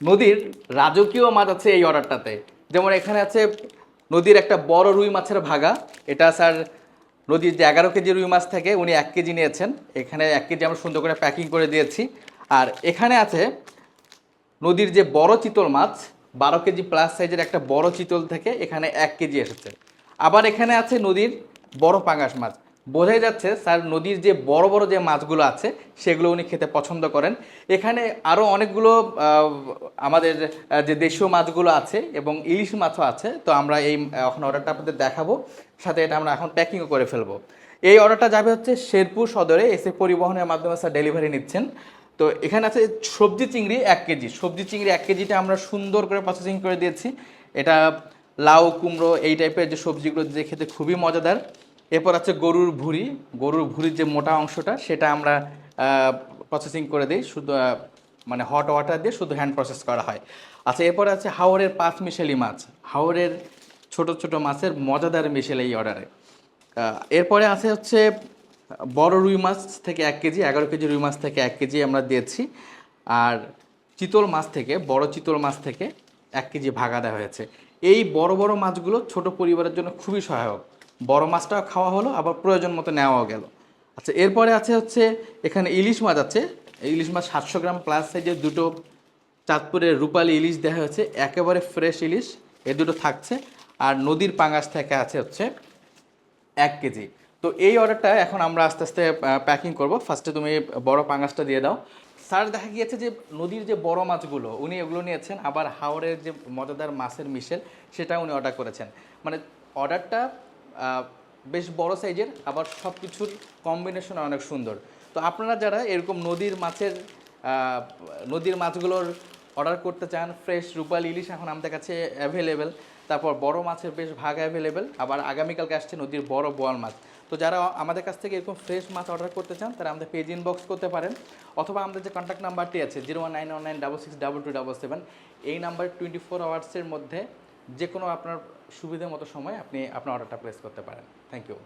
নদীর রাজকীয় মাছ আছে এই অর্ডারটাতে। যেমন এখানে আছে নদীর একটা বড় রুই মাছের ভাগা। এটা স্যার নদীর যে এগারো কেজি রুই মাছ থেকে উনি এক কেজি নিয়েছেন। এখানে এক কেজি আমরা সুন্দর করে প্যাকিং করে দিয়েছি। আর এখানে আছে নদীর যে বড় চিতল মাছ, বারো কেজি প্লাস সাইজের একটা বড় চিতল থেকে এখানে এক কেজি এসেছে। আবার এখানে আছে নদীর বড় পাঙ্গাস মাছ। বোঝাই যাচ্ছে স্যার নদীর যে বড় বড় যে মাছগুলো আছে, সেগুলো উনি খেতে পছন্দ করেন। এখানে আরও অনেকগুলো আমাদের যে দেশীয় মাছগুলো আছে এবং ইলিশ মাছও আছে, তো আমরা এই এখন অর্ডারটা আপনাদের দেখাবো। সাথে এটা আমরা এখন প্যাকিংও করে ফেলব। এই অর্ডারটা যাবে হচ্ছে শেরপুর সদরে, এসে পরিবহনের মাধ্যমে স্যার ডেলিভারি নিচ্ছেন। তো এখানে আছে সবজি চিংড়ি এক কেজি। সবজি চিংড়ি এক কেজিটা আমরা সুন্দর করে প্রসেসিং করে দিয়েছি। এটা লাউ, কুমড়ো, এই টাইপের যে সবজিগুলো দিয়ে খেতে খুবই মজাদার। এরপর আছে গরুর ভুঁড়ি। গরুর ভুঁড়ির যে মোটা অংশটা, সেটা আমরা প্রসেসিং করে দিই। শুধু মানে হট ওয়াটার দিয়ে শুধু হ্যান্ড প্রসেস করা হয়। আচ্ছা এরপর আছে হাওড়ের পাঁচ মিশেলি মাছ। হাওড়ের ছোট ছোট মাছের মজাদার মিশেল এই অর্ডারে এরপরে আছে হচ্ছে বড় রুই মাছ থেকে এক কেজি, এগারো কেজি রুই মাছ থেকে এক কেজি আমরা দিয়েছি। আর চিতল মাছ থেকে, বড় চিতল মাছ থেকে এক কেজি ভাগা দেওয়া হয়েছে। এই বড় বড় মাছগুলো ছোট পরিবারের জন্য খুবই সহায়ক। বড় মাছটাও খাওয়া হলো, আবার প্রয়োজন মতো নেওয়াও গেল। আচ্ছা এরপরে আছে হচ্ছে, এখানে ইলিশ মাছ আছে। ইলিশ মাছ সাতশো গ্রাম প্লাস সাইজের দুটো চাঁদপুরের রূপালী ইলিশ দেখা হয়েছে। একেবারে ফ্রেশ ইলিশ, এ দুটো থাকছে। আর নদীর পাঙ্গাস থেকে আছে হচ্ছে এক কেজি। তো এই অর্ডারটা এখন আমরা আস্তে আস্তে প্যাকিং করব। ফার্স্টে তুমি বড় পাঙ্গাসটা দিয়ে দাও। স্যার দেখা গিয়েছে যে নদীর যে বড় মাছগুলো, উনি এগুলো নিয়েছেন। আবার হাওড়ের যে মজাদার মাছের মিশেল সেটা উনি অর্ডার করেছেন। মানে অর্ডারটা বেশ বড় সাইজের, আবার সব কিছুর কম্বিনেশন অনেক সুন্দর। তো আপনারা যারা এরকম নদীর মাছের নদীর মাছগুলোর অর্ডার করতে চান ফ্রেশ রূপাল ইলিশ এখন আমাদের কাছে অ্যাভেলেবেল তারপর বড় মাছের বেশ ভাগ অ্যাভেলেবেল আবার আগামীকালকে আসছে নদীর বড় বোয়াল মাছ। তো যারা আমাদের কাছ থেকে এরকম ফ্রেশ মাছ অর্ডার করতে চান, তারা আমাদের পেজ ইনবক্স করতে পারেন, অথবা আমাদের যে কন্ট্যাক্ট নাম্বারটি আছে zero one nine one nine double six double two double seven এই নাম্বার টোয়েন্টি ফোর আওয়ার্সের মধ্যে যে কোনো আপনার সুবিধা মতো সময় আপনি আপনার অর্ডারটা প্লেস করতে পারেন। Thank you